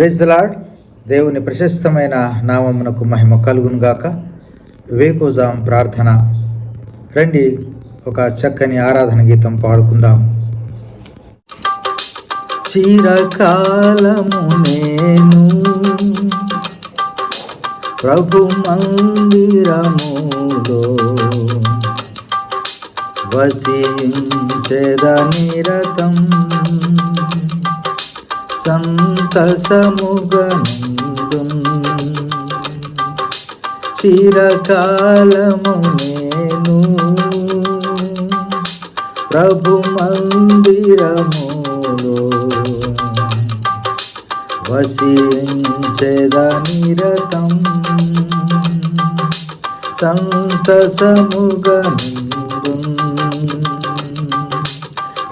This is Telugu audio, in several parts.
ప్రైజ్ లార్డ్ దేవుని ప్రశస్తమైన నామమునకు మహిమ కలుగునుగాక వేకోజాం ప్రార్థన. రండి ఒక చక్కని ఆరాధన గీతం పాడుకుందాం చిరకాలము నేను ప్రభు మందిరములో వసించెద నిరతం సంతసముగనుందు చిరకాలము నేను ప్రభు మందిరములో వసించెద నిరతం సంతసముగనుందు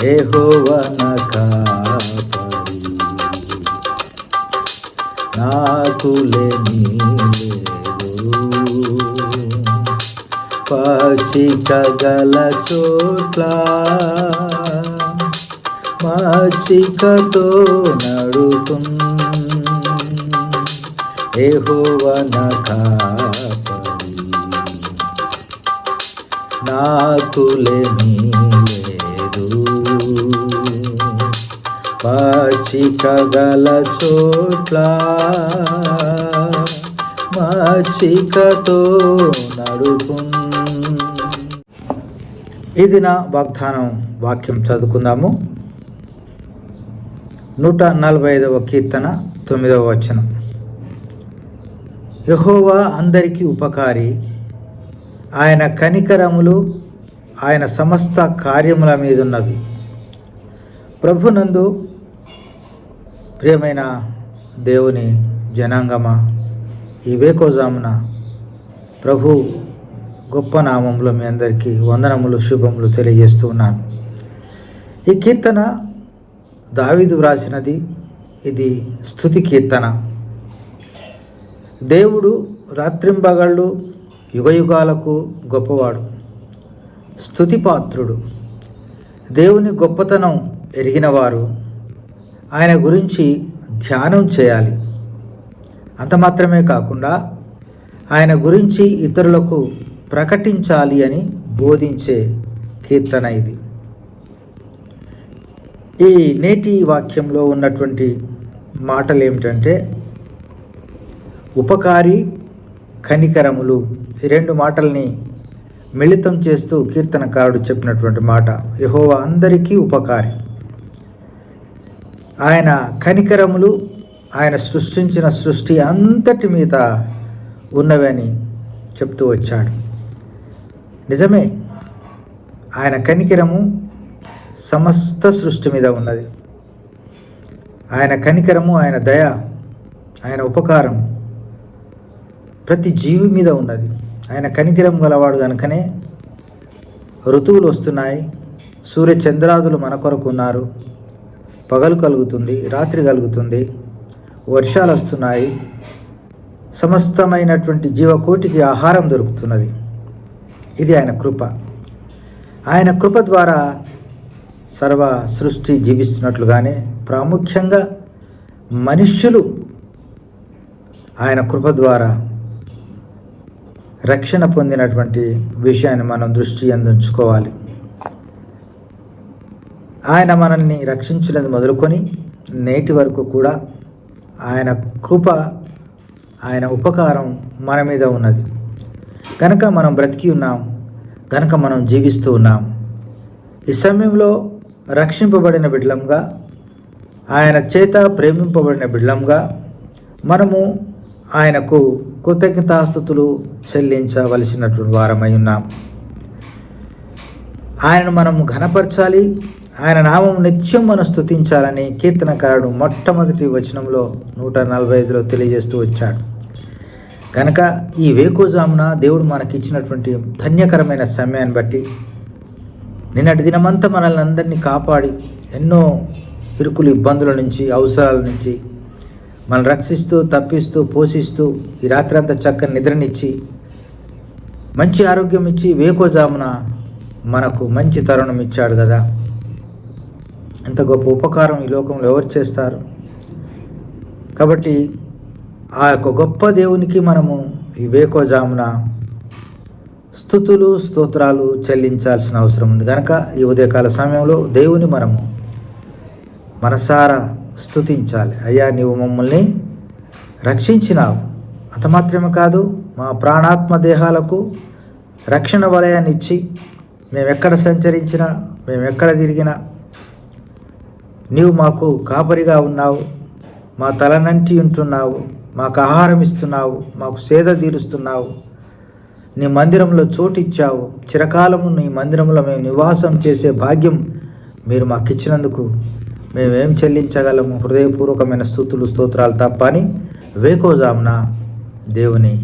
యెహోవన కాపరి నాకులేమీ లేదు పచ్చిక గల చోట్ల మచ్చికతో నడుపు యెహోవన కాపరి నాకులేమీ లేదు పాచిక గల చోట్ల మాచికతో నడుపు. ఇది నా వాగ్దానం వాక్యం చదువుకుందాము. నూట నలభై ఐదవ కీర్తన తొమ్మిదవ వచనం. యహోవా అందరికీ ఉపకారి. ఆయన కనికరములు ఆయన సమస్త కార్యముల మీదున్నవి. ప్రభునందు ప్రియమైన దేవుని జనాంగమా ఈ వేకోజామున ప్రభు గొప్ప నామంలో మీ అందరికీ వందనములు శుభములు తెలియజేస్తూ ఉన్నాను. ఈ కీర్తన దావిదు వ్రాసినది ఇది స్థుతి కీర్తన. దేవుడు రాత్రింబగళ్ళు యుగయుగాలకు గొప్పవాడు స్థుతిపాత్రుడు దేవుని గొప్పతనం ఎరిగినవారు. ఆయన గురించి ధ్యానం చేయాలి. అంత మాత్రమే కాకుండా ఆయన గురించి ఇతరులకు ప్రకటించాలి అని బోధించే కీర్తన ఇది. ఈ నేటి వాక్యంలో ఉన్నటువంటి మాటలు ఏమిటంటే ఉపకారి కనికరములు ఈ రెండు మాటల్ని మిళితం చేస్తూ కీర్తనకారుడు చెప్పినటువంటి మాట. యహోవ అందరికీ ఉపకారి. ఆయన కనికరములు ఆయన సృష్టించిన సృష్టి అంతటి మీద ఉన్నవని చెప్తూ వచ్చాడు. నిజమే ఆయన కనికరము సమస్త సృష్టి మీద ఉన్నది. ఆయన కనికరము ఆయన దయ ఆయన ఉపకారం ప్రతి జీవి మీద ఉన్నది. ఆయన కనికరం గలవాడు కనుకనే ఋతువులు వస్తున్నాయి సూర్య చంద్రాదులు మన కొరకు ఉన్నారు. పగలు కలుగుతుంది రాత్రి కలుగుతుంది వర్షాలు వస్తున్నాయి సమస్తమైనటువంటి జీవకోటికి ఆహారం దొరుకుతున్నది. ఇది ఆయన కృప. ఆయన కృప ద్వారా సర్వ సృష్టి జీవిస్తున్నట్లుగానే ప్రాముఖ్యంగా మనుష్యులు ఆయన కృప ద్వారా రక్షణ పొందినటువంటి విషయాన్ని మనం దృష్టి అందించుకోవాలి ఆయన మనల్ని రక్షించినది మొదలుకొని నేటి వరకు కూడా ఆయన కృప ఆయన ఉపకారం మన మీద ఉన్నది. కనుక మనం బ్రతికి ఉన్నాం కనుక మనం జీవిస్తూ ఉన్నాం ఈ సమయంలో రక్షింపబడిన బిడ్లంగా ఆయన చేత ప్రేమింపబడిన బిడ్లంగా మనము ఆయనకు కృతజ్ఞతాస్థుతులు చెల్లించవలసినటువంటి వారమై ఉన్నాం. ఆయనను మనము ఘనపరచాలి ఆయన నామం నిత్యం మనం స్తుతించాలని కీర్తనకారుడు మొట్టమొదటి వచనంలో నూట నలభై ఐదులో తెలియజేస్తూ వచ్చాడు. కనుక ఈ వేకోజామున దేవుడు మనకి ఇచ్చినటువంటి ధన్యకరమైన సమయాన్ని బట్టి నిన్నటి దినమంతా మనల్ని అందరినీ కాపాడి ఎన్నో ఇరుకులు ఇబ్బందుల నుంచి అవసరాల నుంచి మనం రక్షిస్తూ తప్పిస్తూ పోషిస్తూ ఈ రాత్రంతా చక్కని నిద్రనిచ్చి మంచి ఆరోగ్యం ఇచ్చి వేకోజామున మనకు మంచి తరుణం ఇచ్చాడు కదా. ఎంత గొప్ప ఉపకారం ఈ లోకంలో ఎవరు చేస్తారు? కాబట్టి ఆ యొక్క గొప్ప దేవునికి మనము ఈ వేకోజామున స్థుతులు స్తోత్రాలు చెల్లించాల్సిన అవసరం ఉంది. కనుక ఈ ఉదయకాల సమయంలో దేవుని మనము మనసారా స్థుతించాలి. అయ్యా నీవు మమ్మల్ని రక్షించినావు. అంత మాత్రమే కాదు మా ప్రాణాత్మ దేహాలకు రక్షణ వలయాన్ని ఇచ్చి మేము ఎక్కడ సంచరించినా మేము ఎక్కడ తిరిగినా నీవు మాకు కాపరిగా ఉన్నావు మా తలనంటి ఉంటున్నావు మాకు ఆహారం ఇస్తున్నావు మాకు సేద తీరుస్తున్నావు. నీ మందిరంలో చోటు ఇచ్చావు. చిరకాలము నీ మందిరంలో మేము నివాసం చేసే భాగ్యం మీరు మాకు ఇచ్చినందుకు మేమేం చెల్లించగలము? హృదయపూర్వకమైన స్థుతులు స్తోత్రాలు తప్ప అని వేకోజామున దేవుని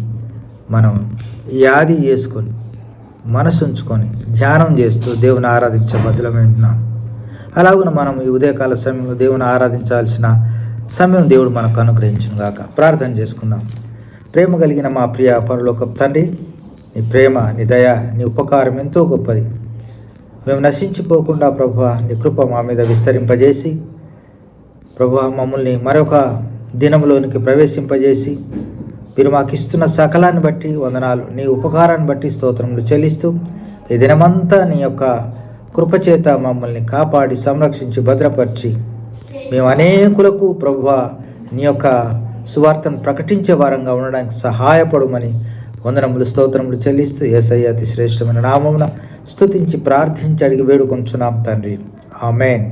మనం యాది చేసుకొని మనసు ఉంచుకొని ధ్యానం చేస్తూ దేవుని ఆరాధించే బదులమే ఉంటున్నాం అలాగున మనం ఈ ఉదయకాల సమయంలో దేవుని ఆరాధించాల్సిన సమయం దేవుడు మనకు అనుగ్రహించును గాక. ప్రార్థన చేసుకుందాం. ప్రేమ కలిగిన మా ప్రియ పరలోకపు తండ్రి నీ ప్రేమ నీ దయ నీ ఉపకారం ఎంతో గొప్పది. మేము నశించిపోకుండా ప్రభు నీ కృప మా మీద విస్తరింపజేసి ప్రభు మమ్మల్ని మరొక దినంలోనికి ప్రవేశింపజేసి మీరు మాకు ఇస్తున్న సకలాన్ని బట్టి వందనాలు నీ ఉపకారాన్ని బట్టి స్తోత్రములు చెల్లిస్తూ ఈ దినమంతా నీ యొక్క కృపచేత మమ్మల్ని కాపాడి సంరక్షించి భద్రపరిచి మేము అనేకులకు ప్రభువ నీ యొక్క సువార్తను ప్రకటించే వారంగా ఉండడానికి సహాయపడమని వందనములు స్తోత్రములు చెల్లిస్తూ ఏసయ్య అతి శ్రేష్టమైన నామమున స్తుతించి ప్రార్థించి అడిగి వేడుకొంచున్నాం తండ్రి. ఆమెన్.